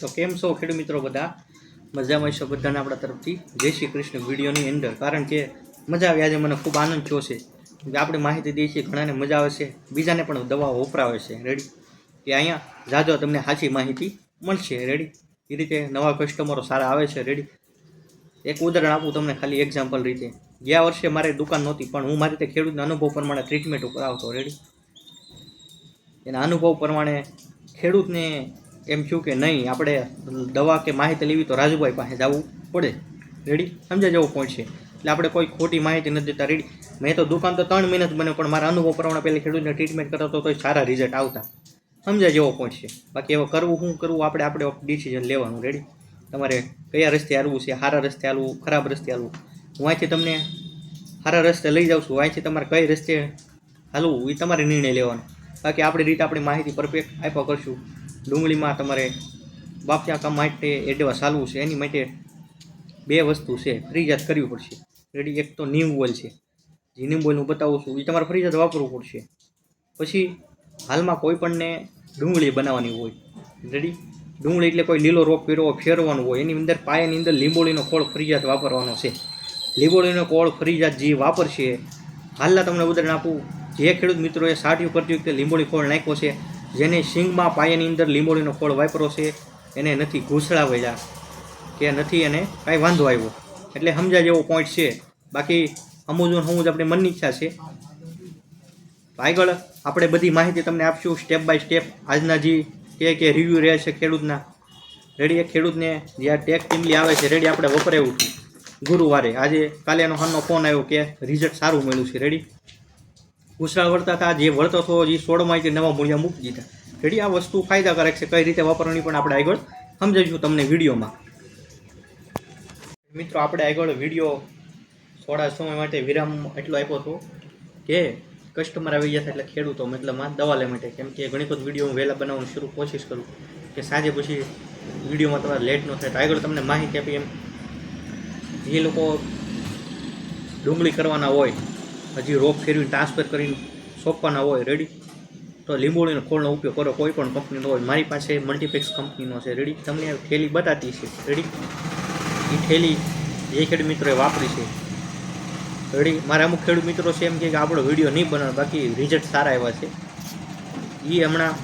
તો કેમ છો ખેડૂત મિત્રો બધા? મજામાં છો બધાને આપણા તરફથી? જય શ્રી કૃષ્ણ વિડીયોની અંદર. કારણ કે મજા આવી. આજે મને ખૂબ આનંદ થયો છે. આપણે માહિતી દઈએ છીએ, ઘણાને મજા આવે છે. બીજાને પણ દવાઓ વપરાવે છે. રેડી કે અહીંયા જાજો તમને સાચી માહિતી મળશે. રેડી એ રીતે નવા કસ્ટમરો સારા આવે છે. રેડી એક ઉદાહરણ આપું તમને ખાલી એક્ઝામ્પલ રીતે. ગયા વર્ષે મારે દુકાન નહોતી, પણ હું મારી રીતે ખેડૂતના અનુભવ પ્રમાણે ટ્રીટમેન્ટ કરાવતો રેડી એના અનુભવ પ્રમાણે ખેડૂતને એમ થયું કે નહીં, આપણે દવા કે માહિતી લેવી તો રાજુભાઈ પાસે જવું પડે. રેડી સમજ્યા જેવો પોઈન્ટ છે. એટલે આપણે કોઈ ખોટી માહિતી નથી દેતા. રેડી મેં તો દુકાન તો ત્રણ મહિના જ બન્યો, પણ મારા અનુભવ પ્રમાણે પહેલાં ખેડૂતને ટ્રીટમેન્ટ કરાવતો તો સારા રિઝલ્ટ આવતા. સમજા જેવો પોઈન્ટ છે. બાકી હવે કરવું શું કરવું, આપણે આપણે ડિસિઝન લેવાનું. રેડી તમારે કયા રસ્તે હાલવું છે? સારા રસ્તે હાલવું, ખરાબ રસ્તે હાલવું? હું અહીંથી તમને સારા રસ્તે લઈ જાઉં છું. અહીંથી તમારે કઈ રસ્તે હાલવું એ તમારે નિર્ણય લેવાનો. બાકી આપણી રીતે આપણી માહિતી પરફેક્ટ આપ્યા કરશું. ડુંગળીમાં તમારે બાફ્યા માટે એડવાન્સ ચાલવું છે. એની માટે બે વસ્તુ છે. ફ્રીજાત કરવી પડશે. રેડી એક તો નીમ ઓઇલ છે. જે નીમ ઓઇલ હું બતાવું છું એ તમારે ફ્રીજાત વાપરવું પડશે. પછી હાલમાં કોઈ પણને ડુંગળી બનાવવાની હોય. રેડી ડુંગળી એટલે કોઈ લીલો રોપ પીરો ફેરવાનો હોય. એની અંદર પાયાની અંદર લીંબોળીનો ખોળ ફ્રીજાત વાપરવાનો છે. લીંબોળીનો ખોળ ફ્રીજાત જે વાપરશે, હાલના તમને ઉદાહરણ આપું. જે ખેડૂત મિત્રોએ સાઠ કરતી કે લીંબોળી ખોળ નાખ્યો છે જેને સિંગમાં પાયાની અંદર લીંબોળીનો ખોળ વાપરો છે, એને નથી ઘૂસડા વળ્યા કે નથી એને કાંઈ વાંધો આવ્યો. એટલે સમજા જેવો પોઈન્ટ છે. બાકી સમજવું સમજ આપણે મનની ઈચ્છા છે. આગળ આપણે બધી માહિતી તમને આપશું સ્ટેપ બાય સ્ટેપ આજના જે કે કે રિવ્યૂ રહે છે ખેડૂતના. રેડી એ ખેડૂતને જે આ ટેક ટીમલી આવે છે રેડી આપણે વપરાયું ગુરુવારે. આજે કાલે એનો હાલનો ફોન આવ્યો કે રિઝલ્ટ સારું મળ્યું છે. રેડી ઉછરાળ વળતા હતા જે વળતો હતો એ સોળમાંથી નવા મૂળિયા મૂકી દીધા. રેડી? આ વસ્તુ ફાયદાકારક છે. કઈ રીતે વાપરવાની પણ આપણે આગળ સમજાવીશું તમને વિડીયોમાં. મિત્રો, આપણે આગળ વીડિયો થોડા સમય માટે વિરામ એટલો આપ્યો હતો કે કસ્ટમર આવી ગયા એટલે ખેડૂતો મતલબમાં દવા લેવા માટે. કેમ કે ઘણી વખત વીડિયો હું વહેલા બનાવવાની શરૂ કોશિશ કરું કે સાંજે પછી વિડીયોમાં તમારે લેટ ન થાય. તો આગળ તમને માહિતી આપી એમ. જે લોકો ડુંગળી કરવાના હોય હજી રોપ ફેરવીને ટ્રાન્સફર કરીને સોંપવાના હોય રેડી તો લીંબોળીનો ખોળનો ઉપયોગ કરો, કોઈ પણ કંપનીનો હોય. મારી પાસે મલ્ટીપ્લેક્સ કંપનીનો છે રેડી તમને થેલી બતાતી છે રેડી એ થેલી જે ખેડૂત મિત્રોએ વાપરી છે રેડી મારા અમુક ખેડૂત મિત્રો છે એમ કે આપણો વીડિયો નહીં બનાવે, બાકી રિઝલ્ટ સારા એવા છે. એ હમણાં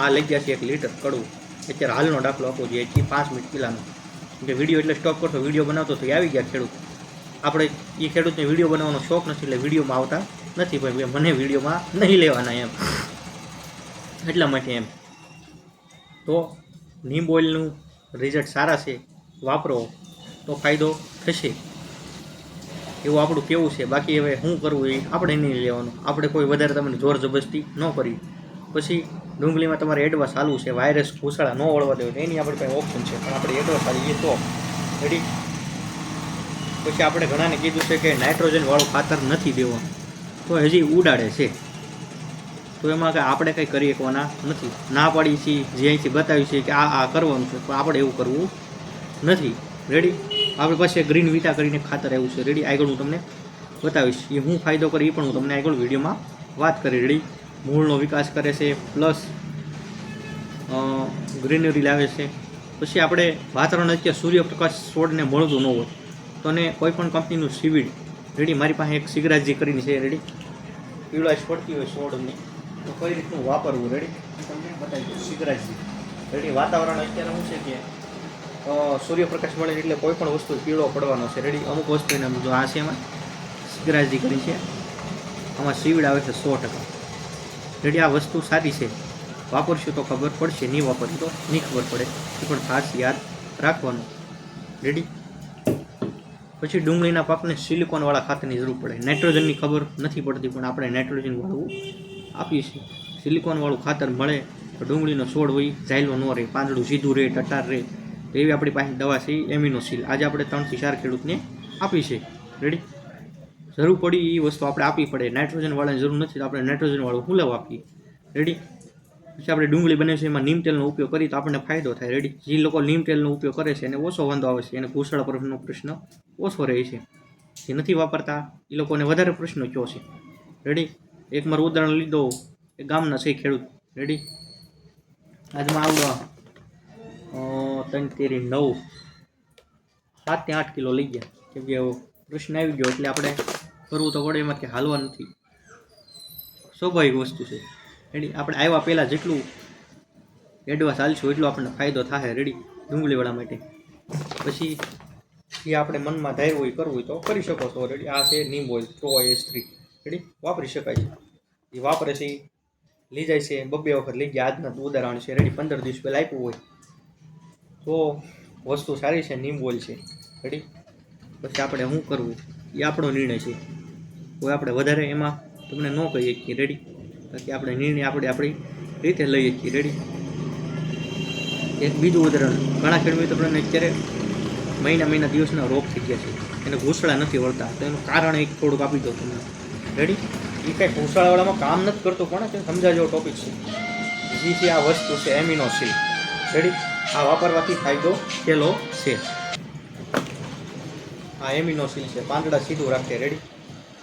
આ- લઈ ગયા છે એક લીટર કડવું. અત્યારે હાલનો દાખલો આપો જોઈએ પાંચ મિનિટ પહેલાંનો. કે વીડિયો એટલે સ્ટોપ કરતો વીડિયો બનાવતો તો આવી ગયા ખેડૂત. આપણે એ ખેડૂતને વીડિયો બનાવવાનો શોખ નથી એટલે વિડીયોમાં આવતા નથી ભાઈ મને વિડીયોમાં નહીં લેવાના એમ. એટલા માટે એમ. તો નીમ ઓઇલનું રિઝલ્ટ સારા છે, વાપરો, તો ફાયદો થશે. એવું આપણું કેવું છે? બાકી હવે શું કરવું એ આપણે નહીં લેવાનું. આપણે કોઈ વધારે તમને જોર જબરસ્તી ન કરી. પછી ડુંગળીમાં તમારે એડવાન્સ ચાલવું છે વાયરસ ઘૂસાળા ન વળવા દેવું, એની આપણી પાસે ઓપ્શન છે. પણ આપણે એડવાન્સ ચાલીએ તો. રેડી પછી આપણે ઘણાને કીધું છે કે નાઇટ્રોજનવાળું ખાતર નથી દેવાનું. તો હજી ઉડાડે છે. તો એમાં કે આપણે કંઈ કરી શકવાના નથી. ના પાડી છીએ જે અહીંથી બતાવી છે કે આ આ કરવાનું છે તો આપણે એવું કરવું નથી. રેડી આપણી પાસે ગ્રીન વિટા કરીને ખાતર આવ્યું છે. રેડી આગળ હું તમને બતાવીશ. એ હું ફાયદો કરી એ પણ હું તમને આગળ વિડીયોમાં વાત કરી. રેડી મૂળનો વિકાસ કરે છે પ્લસ ગ્રીનરી લાવે છે. પછી આપણે વાતાવરણ અત્યારે સૂર્યપ્રકાશ છોડને મળતું ન હોય. તો ને કોઈ કંપનીનું સીવીડ, રેડી, મારી પાસે એક સિગરાજી કરીને છે, રેડી. પીળાશ પડતી હોય સોડની તો કઈ રીતનું વાપરવું, રેડી? તમને બતાવી દઉં, સિગરાજી. રેડી, વાતાવરણ અત્યારે શું છે કે સૂર્યપ્રકાશ મળે એટલે કોઈ પણ વસ્તુ પીળો પડવાનો છે, રેડી. અમુક વસ્તુ એને જો આ છે એમાં, સિગરાજી કરી છે. આમાં સીવીડ આવે છે સો ટકા. રેડી, આ વસ્તુ સારી છે. વાપરશું તો ખબર પડશે, નહીં વાપરશું તો નહીં ખબર પડે. એ પણ ખાસ યાદ રાખવાનું. રેડી? પછી ડુંગળીના પાકને સિલિકોનવાળા ખાતરની જરૂર પડે. નાઇટ્રોજનની ખબર નથી પડતી, પણ આપણે નાઇટ્રોજનવાળું આપીએ છીએ. સિલિકોનવાળું ખાતર મળે તો ડુંગળીનો છોડ હોય, ઝાયલો ન રહે, પાંદડું સીધું રહે, ટટાર રહે, તો એવી આપણી પાસે દવા છે એમિનોસિલ આજે આપણે ત્રણથી ચાર ખેડૂતને આપી છે. રેડી જરૂર પડી એ વસ્તુ આપણે આપવી પડે. નાઇટ્રોજનવાળાની જરૂર નથી તો આપણે નાઇટ્રોજનવાળું હું લાવ આપીએ. રેડી પછી આપણે ડુંગળી બને છે, એમાં નીમ તેલનો ઉપયોગ કરીએ તો આપણને ફાયદો થાય. રેડી જે લોકો નીમ તેલનો ઉપયોગ કરે છે, એને ઓછો વાંધો આવે છે. એને ઘૂસળ પરનો પ્રશ્ન ઓછો રહે છે. જે નથી વાપરતા, એ લોકોને વધારે પ્રશ્નો કયો છે? રેડી એક મારું ઉદાહરણ લીધો એ ગામના છે ખેડૂત. રેડી આજમાં આવડો ત્રણ તેરી નવ. સાતથી આઠ કિલો લઈ ગયા. કેમ કે પ્રશ્ન આવી ગયો, એટલે આપણે કરવું તો પડે એમાં કે હાલવા નથી. સ્વાભાવિક વસ્તુ છે. રેડી આપણે આવ્યા પહેલાં જેટલું એડવાન્સ હાલશું એટલો આપણને ફાયદો થાય રેડી ડુંગળીવાળા માટે. પછી એ આપણે મનમાં ધાર્યું હોય, કરવું હોય તો કરી શકો છો. રેડી આ છે neem oil pro S three ready વાપરી શકાય છે. એ વાપરે છે, લઈ જાય છે. બબ્બે વખત લઈ ગયા. આજના ઉદાહરણ છે. રેડી પંદર દિવસ પહેલાં આપ્યું હોય. તો વસ્તુ સારી છે. નીમ ઓઇલ છે. રેડી પછી આપણે શું કરવું? એ આપણો નિર્ણય છે. કોઈ આપણે વધારે એમાં તમને ન કહીએ કે રેડી બાકી આપણે નિર્ણય આપણે આપણી રીતે લઈએ છીએ. રેડી એક બીજું ઉદાહરણ. ઘણા ખેડૂત આપણે અત્યારે મહિના મહિના દિવસના રોગ થઈ ગયા છે. એને ઘૂસડા નથી વળતા. તો એનું કારણ એક થોડુંક આપી દો તમને. રેડી એ કાંઈ ઘૂસડાવાળામાં કામ નથી કરતું પણ તે સમજાજો ટોપિક છે. જે છે, આ વસ્તુ છે એમિનો સી રેડી આ વાપરવાથી ફાયદો થયેલો છે. આ એમિનો સીલ છે. પાંદડા સીધું રાખે. રેડી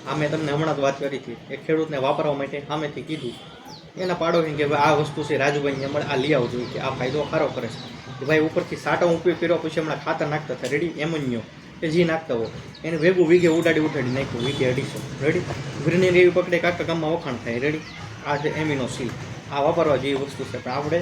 આ મેં તમને હમણાં જ વાત કરી હતી, એક ખેડૂતને વાપરવા માટે સામેથી કીધું. એના પાડોશી કે ભાઈ આ વસ્તુ છે રાજુભાઈ હમણાં આ લઈ આવજો, કે આ ફાયદો ખારો કરે છે. કે ભાઈ ઉપરથી સાટો ઉપયોગ કર્યો, પછી હમણાં ખાતર નાખતા હતા રેડી એમન્યો કે જે નાખતા હો. એને ભેગું વીઘે ઉડાડી ઉડાડી નાખ્યું, વીઘે અઢીસો. રેડી ગ્રીનરી એવી પકડે કાકા ગામમાં વખાણ થાય. રેડી આ છે એમિનો સીલ આ વાપરવા જેવી વસ્તુ છે. પણ આપણે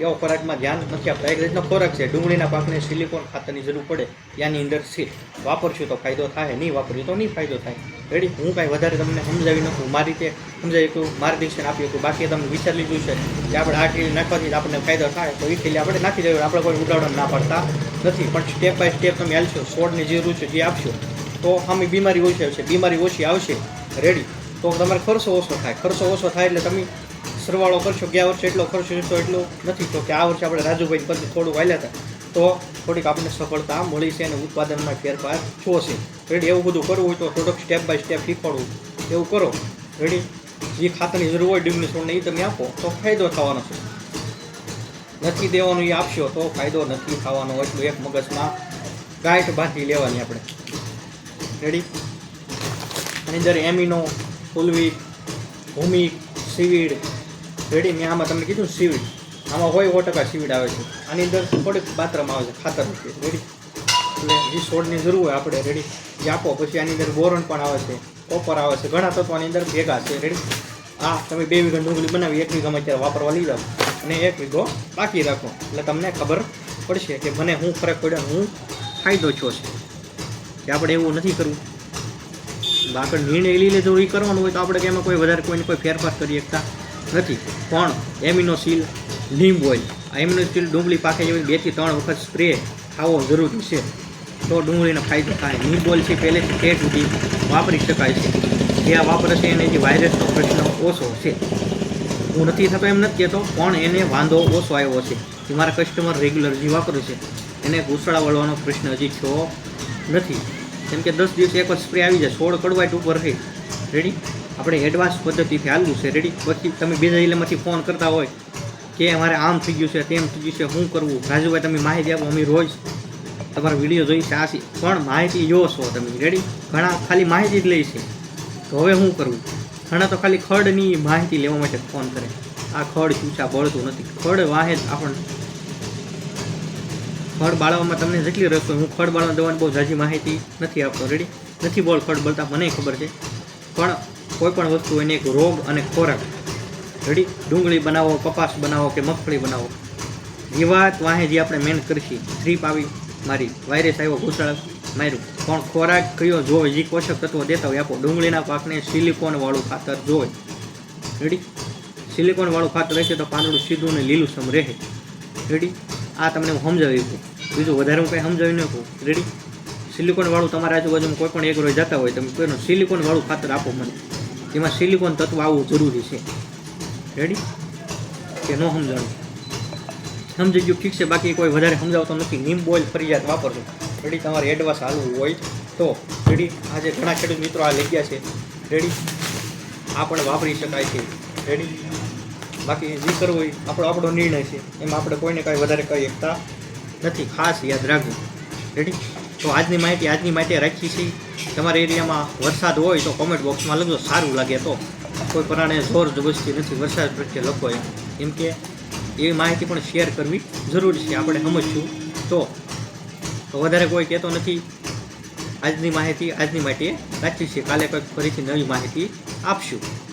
એવો ખોરાકમાં ધ્યાન નથી આપતા. એક રીતનો ખોરાક છે, ડુંગળીના પાકને સિલિકોન ખાતરની જરૂર પડે. ત્યાંની અંદર સીટ વાપરશું તો ફાયદો થાય, નહીં વાપર્યું તો નહીં ફાયદો થાય. રેડી હું કાંઈ વધારે તમને સમજાવી નાખું મારી રીતે સમજાવી શકું માર્ગદર્શન આપી શકું. બાકી તમે વિચાર લીધું છે કે આપણે આ ટીલી નાખવાથી આપણને ફાયદો થાય. તો એ ટીલી આપણે નાખી દેવું આપણે કોઈ ઉડાવડા ના પડતા નથી. પણ સ્ટેપ બાય સ્ટેપ તમે હાલશો. છોડની જે રૂ છે જે આપશો. તો આમ બીમારી ઓછી આવશે. બીમારી ઓછી આવશે. રેડી તો તમારે ખર્ચો ઓછો થાય. ખર્ચો ઓછો થાય એટલે તમે સરવાળો કરશો. ગયા વર્ષે એટલો ખર્ચો તો એટલો નથી. તો કે આ વર્ષે આપણે રાજુભાઈ પરથી થોડું વાલ્યા હતા. તો થોડીક આપણને સફળતા મળી છે અને ઉત્પાદનમાં ફેરફાર જોશે રેડી એવું બધું કરવું હોય તો થોડોક સ્ટેપ બાય સ્ટેપ શીખવાડવું. એવું કરો. રેડી જે ખાતરની જરૂર હોય ડીમની છોડને એ તમે આપો. તો ફાયદો થવાનો છે. નથી દેવાનું એ આપશો તો ફાયદો નથી થવાનો. એટલું એક મગજમાં ગાંઠ બાંધી લેવાની આપણે. રેડી એની અંદર amino fulvic humic seaweed ready મેં આમાં તમને કીધું સીવીડ આમાં હોય સો ટકા સીવીડ આવે છે. આની અંદર થોડીક માત્રામાં આવે છે, ખાતર રેડી એટલે જે છોડની જરૂર હોય આપણે રેડી જે આપો, પછી આની અંદર બોરણ પણ આવે છે કોપર આવે છે, ઘણા તત્વો આની અંદર ભેગા છે. રેડી આ તમે બે વીઘા ડુંગળી બનાવી, એક વીઘામાં અત્યારે વાપરવા લઈ જાઓ અને એક વીઘો બાકી રાખો. એટલે તમને ખબર પડશે કે મને હું ફરક પડ્યો હું ફાયદો છો છે. કે આપણે એવું નથી કરવું. આગળ નિર્ણય લઈ લેજો એ કરવાનું હોય તો આપણે કે એમાં કોઈ વધારે કોઈને કોઈ ફેરફાર કરી શકતા. નથી. પણ એમિનોસિલ લીમ ઓઇલ આ એમિનોસિલ ડુંગળી પાકે જેવી બેથી ત્રણ વખત સ્પ્રે ખાવો જરૂરી છે. તો ડુંગળીનો ફાયદો થાય. લીંબ ઓઇલ છે પહેલેથી તે સુધી વાપરી શકાય છે. જે આ વાપરે છે જે વાયરસનો પ્રશ્ન ઓછો છે. હું નથી થતો એમ નથી કહેતો, પણ એને વાંધો ઓછો આવ્યો છે. જે મારા કસ્ટમર રેગ્યુલર જે વાપરે છે, એને ઘૂસળા વળવાનો પ્રશ્ન હજી થયો નથી. કેમ કે દસ દિવસે એક વાર સ્પ્રે આવી જાય. સોળ કડવાઈટ ઉપર રહી. રેડી આપણે એડવાન્સ પદ્ધતિથી હાલવું છે. રેડી પછી તમે બીજા જિલ્લામાંથી ફોન કરતા હોય કે અમારે આમ થઈ ગયું છે, તેમ થઈ ગયું છે શું કરવું? રાજુભાઈ, તમે માહિતી આપો, અમે રોજ તમારા વીડિયો જોઈ છે, આ પણ માહિતી જો છો તમે. રેડી ઘણા ખાલી માહિતી જ લે છે. તો હવે શું કરવું ઘણા તો ખાલી ખડની માહિતી લેવા માટે ફોન કરે. આ ખડ શું છે? બળતું નથી. ખડ વાહે જ આપણને ખડ બાળવામાં તમને જેટલી રસ હોય, હું ખડ બાળવા દવાની બહુ ઝાઝી માહિતી નથી આપતો. રેડી નથી બોલ ખડ બળતા, મને ખબર છે. પણ કોઈ પણ વસ્તુ એને એક રોગ અને ખોરાક. રેડી? ડુંગળી બનાવો, કપાસ બનાવો કે મગફળી બનાવો? જીવાત વાહે જે આપણે મહેનત કરીશી. થ્રીપ આવી મારી. વાયરસ આવ્યો ઘૂસળ માર્યું. પણ ખોરાક કયો જોવે જે પોષક તત્વો દેતા હોય. આપો ડુંગળીના પાકને સિલિકોનવાળું ખાતર જોવે રેડી? સિલિકોનવાળું ખાતર રહેશે તો પાંદડું સીધું અને લીલું સમ રહે. રેડી? આ તમને હું સમજાવી શકું બીજું વધારે હું કંઈ સમજાવી ન શકું રેડી? સિલિકોનવાળું તમારા આજુબાજુમાં કોઈ પણ એક રોજ જતા હોય. તમે કોઈનું સિલિકોનવાળું ખાતર આપો મને. એમાં સિલિકોન તત્વ આવવું જરૂરી છે. રેડી કે ન સમજાણું? સમજી ગયું, ઠીક છે, બાકી કોઈ વધારે સમજાવતો નથી. નીમ બોઇલ ફરિયાદ વાપરજો. રેડી તમારે એડવાન્સ હાલવું હોય તો. રેડી આજે ઘણા ખેડૂત મિત્રો આ લઈ ગયા છે. રેડી આ પણ વાપરી શકાય છે. રેડી બાકી જે કરવું હોય, આપણો આપણો નિર્ણય છે. એમાં આપણે કોઈને કાંઈ વધારે કહી શકતા નથી. ખાસ યાદ રાખવું રેડી તો આજની માહિતી આજની માહિતી રાખી છે. તમારા એરિયામાં વરસાદ હોય તો કોમેન્ટ બોક્સમાં લખજો, સારું લાગે તો. કોઈ પ્રમાણે જોર જબસ્તી નથી, વરસાદ પ્રત્યે લખો એમ. કેમ કે એવી માહિતી પણ શેર કરવી જરૂરી છે, આપણે સમજશું. તો વધારે કોઈ કહેતો નથી. આજની માહિતી, આજની માટે રાખી છે. કાલે કંઈક ફરીથી નવી માહિતી આપશું.